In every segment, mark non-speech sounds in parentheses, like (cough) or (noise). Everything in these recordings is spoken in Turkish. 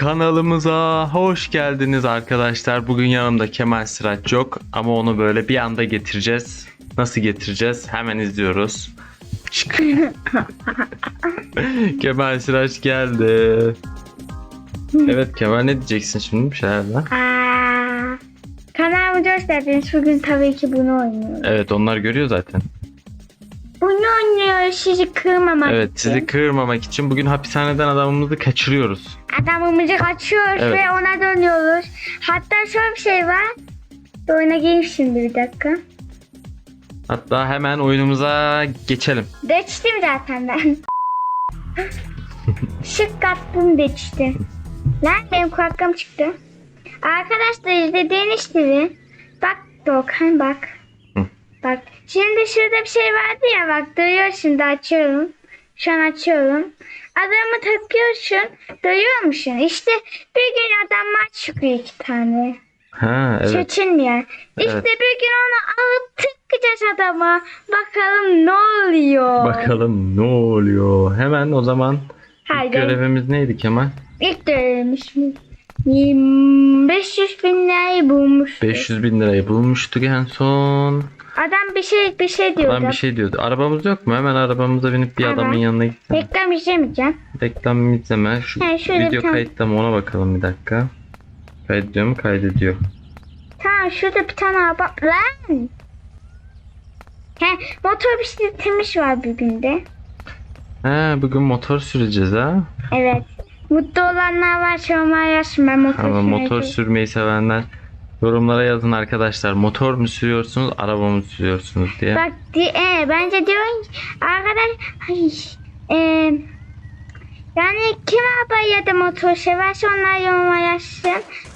Kanalımıza hoş geldiniz arkadaşlar. Bugün yanımda Kemal Sıraç yok ama onu böyle bir anda getireceğiz. Nasıl getireceğiz? Hemen izliyoruz. Çık. (laughs) Kemal Sıraç geldi. Evet Kemal ne diyeceksin şimdi bir şeyler daha? Aa, kanalımıza hoş geldiniz. Bugün tabii ki bunu oynuyoruz. Evet onlar görüyor zaten. Bunu oynuyoruz sizi kırmamak Evet için. sizi kırmamak için bugün hapishaneden adamımızı kaçırıyoruz. Adamımızı kaçıyoruz Evet. ve ona dönüyoruz. Hatta şöyle bir şey var. Bir Oyuna gireyim şimdi bir dakika. Hatta hemen oyunumuza geçelim. Geçtim zaten ben. (laughs) Şık kattım geçti. Lan benim kulaklığım çıktı. Arkadaşlar izlediğiniz gibi. Bak Doğukan bak. Bak şimdi şurada bir şey vardı ya bak duyuyor şimdi açıyorum. Şu an açıyorum. Adamı takıyorsun. Duyuyor musun? İşte bir gün adamlar çıkıyor iki tane. Ha evet. Seçilmeyen. İşte Evet. bir gün onu alıp tıkacağız adama. Bakalım ne oluyor. Bakalım ne oluyor. Hemen o zaman Haydi. görevimiz neydi Kemal? İlk görevmiş mi? Yirmi- 500 bin lirayı bulmuş. 500 bin lirayı bulmuştuk en son. Adam bir şey bir şey diyordu. Ben bir şey diyordu. Arabamız yok mu? Hemen arabamıza binip bir Evet. adamın yanına gidelim. Reklam izlemeyeceğim. Reklam izleme. Şu He, şöyle video tam- kayıtta mı ona bakalım bir dakika. Kaydediyor mu? Kaydediyor. Tamam şurada bir tane araba. Lan! He, motor bisikletimiz var bir günde. He bugün motor süreceğiz ha. Evet. Mutlu olanlar var an yazsın ben motor Ama motor sürmeyi sevenler yorumlara yazın arkadaşlar. Motor mu sürüyorsunuz, araba mı sürüyorsunuz diye. Bak di e, bence diyorsun ki, arkadaş ay, e, yani kim araba ya da motor severse onlar yoruma yazsın.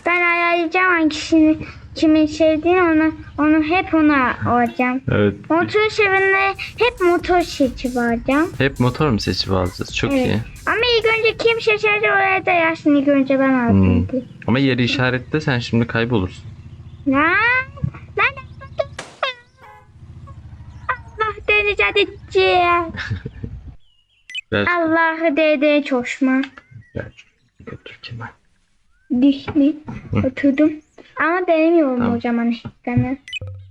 Ben ayarlayacağım hangisini kimin sevdiğini onu onu hep ona alacağım. Evet. Motor sevenlere hep motor seçip alacağım. Hep motor mu seçip alacağız? Çok Evet. iyi. Ama ilk önce kim seçerse oraya da yazsın. İlk önce ben aldım. Hmm. Ama yeri işaretle sen şimdi kaybolursun. Allah deniz. Ver. Allah'ı dede çoşma. Ver. Götür Kemal. Dişli. Oturdum. Ama denemiyorum Tamam. o zaman ekranı.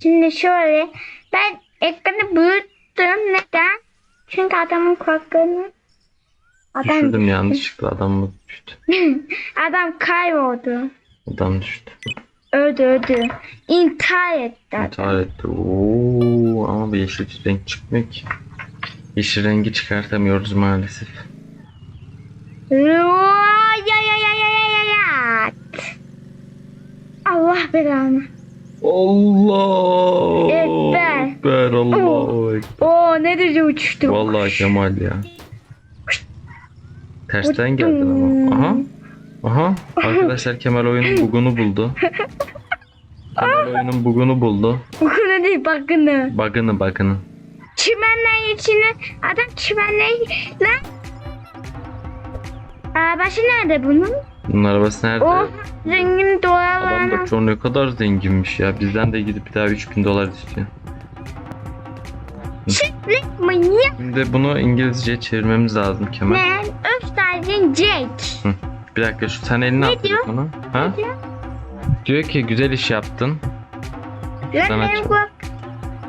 Şimdi şöyle. Ben ekranı büyüttüm. Neden? Çünkü adamın kulaklığını Adam, Düşürdüm yanlışlıkla adamımız düştü. (laughs) adam kayboldu. Adam düştü. Öldü öldü. İntihar etti. İntihar etti. Oo, ama bu yeşil renk çıkmıyor ki. Yeşil rengi çıkartamıyoruz maalesef. Ya ya ya ya ya ya ya. Allah belanı. Allah Ekber. Ekber Allahu Ekber. Oo ne derece uçtu. Vallahi Kemal ya. Tersten geldin ama. Aha. Aha. Arkadaşlar Kemal oyunun bugunu buldu. Kemal oyunun bugunu buldu. Bu ne değil bakını. Bug'ını bug'ını. Çimenlerin içine adam çimenlerin lan. Arabası nerede bunun? Bunun arabası nerede? O zengin Adam dolarlarına. da çok ne kadar zenginmiş ya. Bizden de gidip bir daha 3000 dolar istiyor. Çiftlik manyak Şimdi bunu İngilizce çevirmemiz lazım Kemal. man Östergen Jake. Bir dakika şu sen elini at diyor? telefona. Ha? diyor? Diyor ki güzel iş yaptın. Sana çok-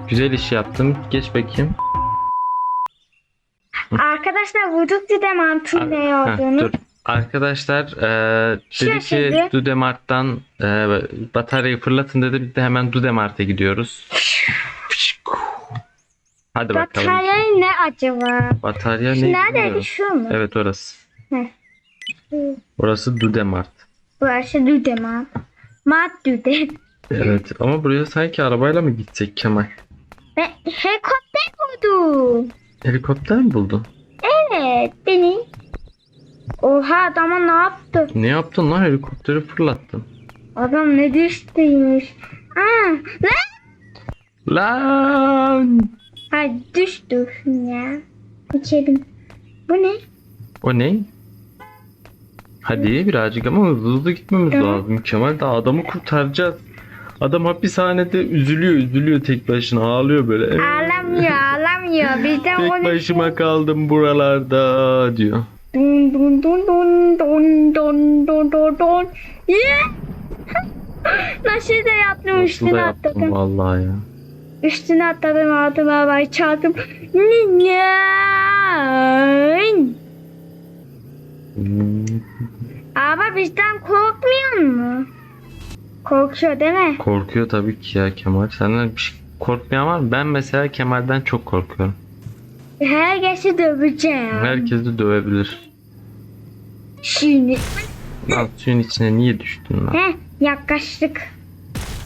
Güzel iş yaptın. Geç bakayım. Arkadaşlar vurduk de mantığın ne Ha, olduğunu. dur. Arkadaşlar eee dedi ki Şaşırdı. Dudemart'tan eee, bataryayı fırlatın dedi. Biz de hemen Dudemart'a gidiyoruz. Hadi bakalım. Batarya ne acaba? Batarya Şu ne neredeydi bilmiyorum. şu mu? Evet orası. Heh. Orası Dudemart. Burası düde ma. Mat düde. Evet ama buraya sanki arabayla mı gidecek Kemal? Ben helikopter buldum. Helikopter mi buldun? Evet beni. Oha adama ne yaptı? Ne yaptın lan helikopteri fırlattın? Adam ne düştüymüş. Aa, lan. Lan! Hay düştü ya. İçerim. Bu ne? O ne? Hadi birazcık ama hızlı hızlı gitmemiz Tamam. lazım Kemal. Daha adamı kurtaracağız. Adam hapishanede üzülüyor üzülüyor tek başına ağlıyor böyle. Ağlamıyor ağlamıyor. (laughs) Bizden Tek başıma kaldım buralarda diyor. Dun dun dun dun dun dun dun dun dun. Yeah! (laughs) Nasıl da yaptım Nasıl üstüne da yaptım atladım. vallahi ya. Üstüne atladım altıma bay çaldım. Nyan. Hmm, Ama bizden korkmuyor mu? Korkuyor değil mi? Korkuyor tabii ki ya Kemal. Senden bir şey korkmayan var mı? Ben mesela Kemal'den çok korkuyorum. Herkesi döveceğim. Herkes de dövebilir. Şimdi. Lan suyun içine niye düştün lan? Heh yaklaştık.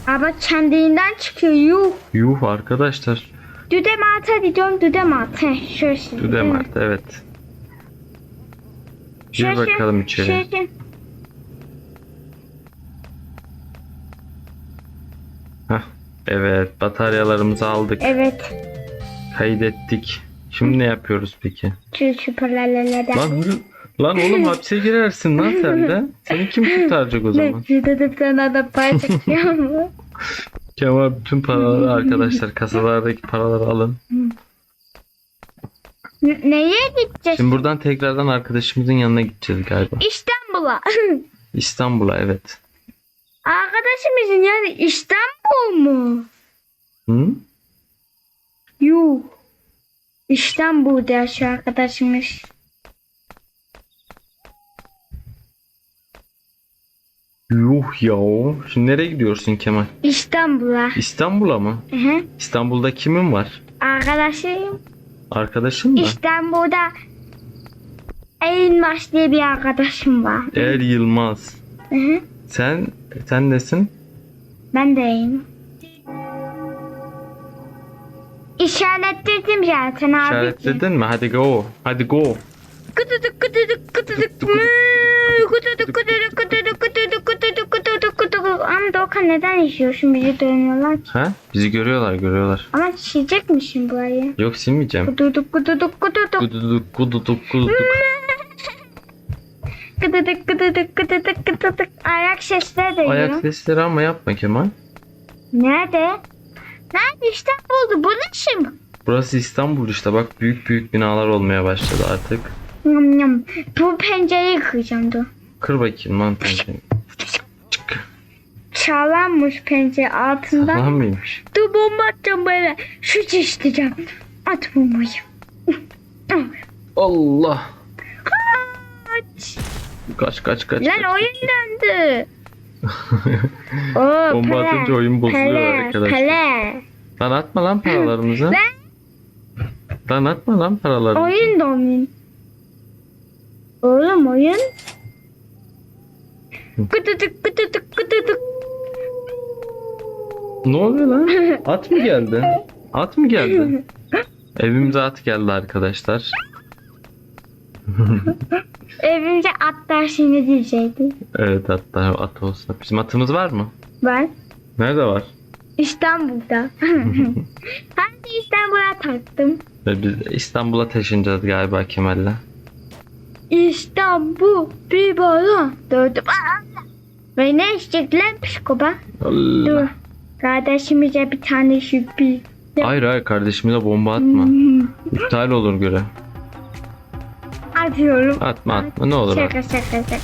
Ama kendinden çıkıyor yuh. Yuh arkadaşlar. Düde mata gidiyorum düde mata. Şurası. Düde Mart evet. Gir bakalım içeri. şurası. Evet bataryalarımızı aldık. Evet. Kaydettik. Şimdi ne yapıyoruz peki? Şu şüphelerle Lan Lan oğlum hapse girersin lan sen de. Seni kim kurtaracak o zaman? Ne? Düde bir tane de para çekiyor mu? (laughs) Kemal bütün paraları arkadaşlar kasalardaki paraları alın. N- Neye gideceğiz? Şimdi buradan tekrardan arkadaşımızın yanına gideceğiz galiba. İstanbul'a. İstanbul'a evet. Arkadaşımızın yani İstanbul mu? Hı? Yuh. İstanbul'da şu arkadaşımız. Yuh ya. Şimdi nereye gidiyorsun Kemal? İstanbul'a. İstanbul'a mı? Hı hı. İstanbul'da kimin var? Arkadaşım Arkadaşın mı? İstanbul'da Elmas diye bir arkadaşım var. Er Yılmaz. Hı hı. Sen sen nesin? Ben de iyiyim. İşaretledim zaten abi. İşaretledin mi? Hadi go. Hadi go. Kıtıdık kıtıdık kıtıdık mı? Kıtıdık kıtıdık kıtıdık kıtıdık kıtıdık kıtıdık kıtıdık. Ama Doka neden işiyorsun? Bizi dövmüyorlar ki. Ha? Bizi görüyorlar görüyorlar. Ama çizecekmişim burayı. Yok silmeyeceğim. Kıtıdık kıtıdık kıtıdık. Kıtıdık kıtıdık kıtıdık. Kututuk kututuk kututuk kututuk. Ayak sesleri de Ayak sesleri ama yapma Kemal. Nerede? Nerede İstanbul'du? Bu ne şimdi? Burası İstanbul işte bak büyük büyük binalar olmaya başladı artık. Yum yum. Bu pencereyi kıracağım dur. Kır bakayım lan pencereyi. Çık. Çağlanmış pencere altından. Sağlam mıymış? Dur bomba atacağım böyle. Şu çeşiteceğim. At bombayı. Allah. Aç. Kaç kaç kaç. Lan kaç. oyun döndü. (laughs) Oo, Bomba pele, atınca oyun bozuluyor pele, arkadaşlar. Pele. Lan atma lan (laughs) paralarımızı. Lan atma lan paralarımızı. Oyun da oyun. Oğlum oyun. Kututuk kututuk kututuk. Ne oluyor lan? (laughs) At mı geldi? At mı geldi? Evimize at geldi arkadaşlar. Evimce atlar şimdi diyecekti. Evet hatta at olsa. Bizim atımız var mı? Var. Nerede var? İstanbul'da. (laughs) (laughs) Hangi İstanbul'a taktım? Ve biz İstanbul'a taşınacağız galiba Kemal'le. İstanbul bir bana döndüm. Aa! Ve ne istediler psikopat? Allah. Dur. Kardeşimize bir tane şüphi. Hayır hayır kardeşimize bomba atma. (laughs) İptal olur göre. Atıyorum. Atma atma ne olur atma. Şaka şaka şaka.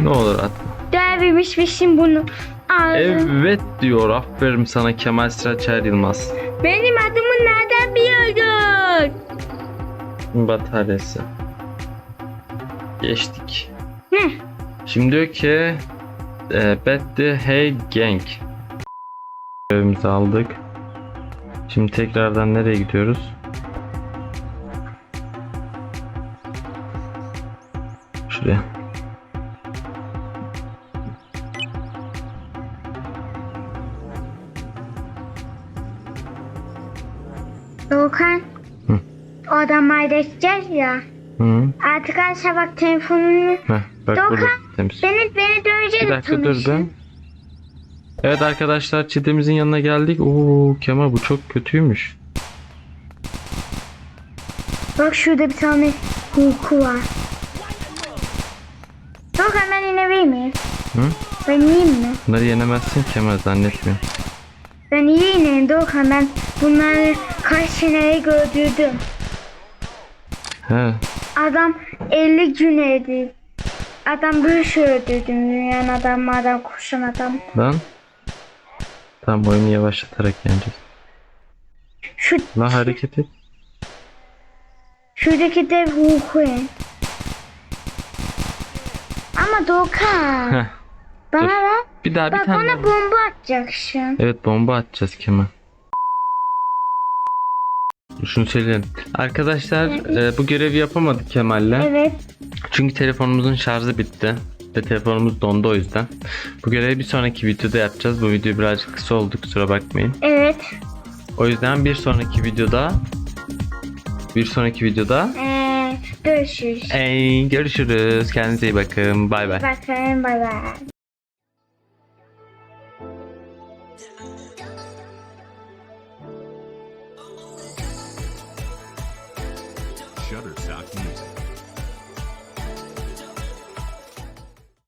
Ne olur atma. Dövmüşmişim bunu. Ağzım. Evet diyor aferin sana Kemal Sıraçer Yılmaz. Benim adımı nereden biliyordun? Bataryası. Geçtik. Ne? Şimdi diyor ki e, Betty Hey Gang. Evimizi aldık. Şimdi tekrardan nereye gidiyoruz? Şuraya. Doğukan. Hı. O adamı edeceğiz ya. Hı. Artık her sabah telefonunu Heh, bak Doğukan, temiz. beni beni dövünce Bir dakika dur ben. Evet arkadaşlar çitemizin yanına geldik. Oo Kemal bu çok kötüymüş. Bak şurada bir tane huku var. Doğukan ben inebilir miyim? Hı? Ben iyiyim mi? Bunları yenemezsin Kemal zannetmiyorum. Ben iyi ineyim Doğukan ben bunları kaç seneyi gördürdüm. He. Adam 50 gün edip adam bir şey öldürdüm dünyanın adam adam koşan adam. Lan. Tamam oyunu yavaşlatarak yeneceğiz. Şu La hareket et. şuradaki dev ruhu. Ama Heh. bana dur. ver. Bir daha bir Bak tane. ona daha. bomba atacaksın. Evet bomba atacağız Kemal. Şunu söyleyelim. Arkadaşlar e, bu görevi yapamadık Kemal'le. Evet. Çünkü telefonumuzun şarjı bitti. Ve telefonumuz dondu o yüzden. Bu görevi bir sonraki videoda yapacağız. Bu video birazcık kısa oldu kusura bakmayın. Evet. O yüzden bir sonraki videoda bir sonraki videoda Ee, görüşürüz. Ey, görüşürüz. Kendinize iyi bakın. Bay bay. Bakın bay bay.